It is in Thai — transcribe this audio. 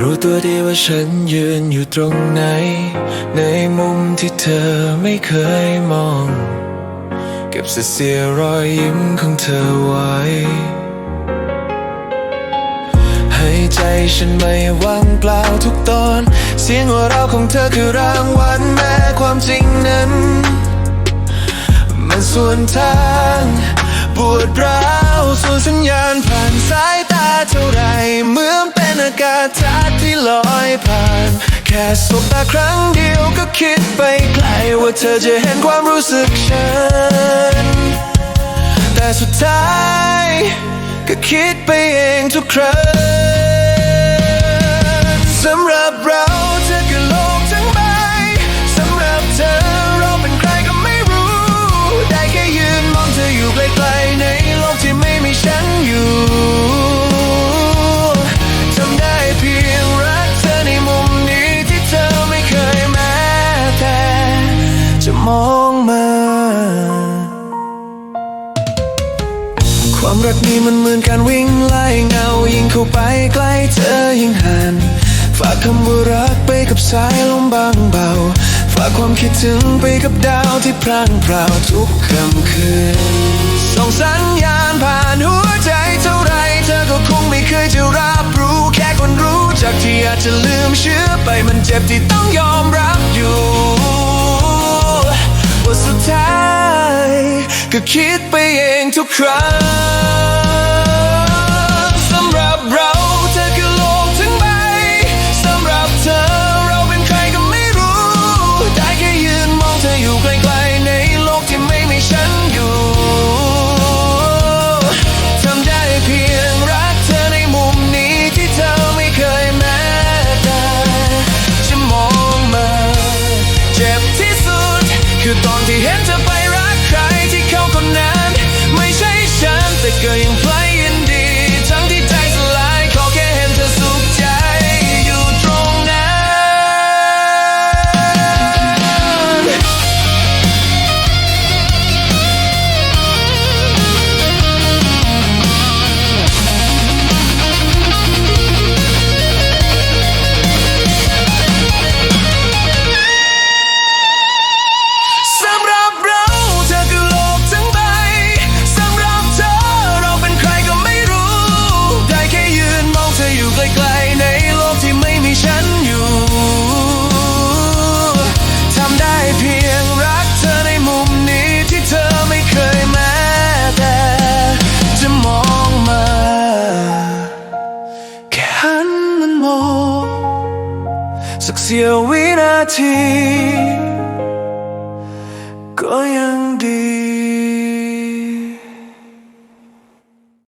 รู้ตัวดีว่าฉันยืนอยู่ตรงไหน ในมุมที่เธอไม่เคยมอง เก็บเสียเสียรอยยิ้มของเธอไว้ ให้ใจฉันไม่ว่างเปล่าทุกตอน เสียงหัวเราของเธอคือรางวัลแม้ความจริงนั้น มันส่วนทางปวดร้าวส่วนสัญญาณผ่านส เป็นอากที่ลอยผ่าน แค่สบตาครั้งเดียวก็คิดไปไกล ว่าเธอจะเห็นความรู้สึกฉัน แต่สุดท้ายก็คิดไปเองทุกครั้ง ความรักนี้มันเหมือนการวิ่งไล่เงา ยิ่งเข้าไปใกล้เธอยิ่งห่างฝากคำว่ารักไปกับสายลมบางเบา ฝากความคิดถึงไปกับดาวที่พร่างพราวทุกค่ำคืนส่งสัญญาณผ่านหัวใจเท่าไรเธอก็คงไม่เคยจะรับรู้แค่คนรู้จักที่อาจจะลืมเชื่อไปมันเจ็บที่ต้องยอมรับอยู่ว่าสุดท้ายก็คิดไปเองทุกครั้ง สักเสี้ย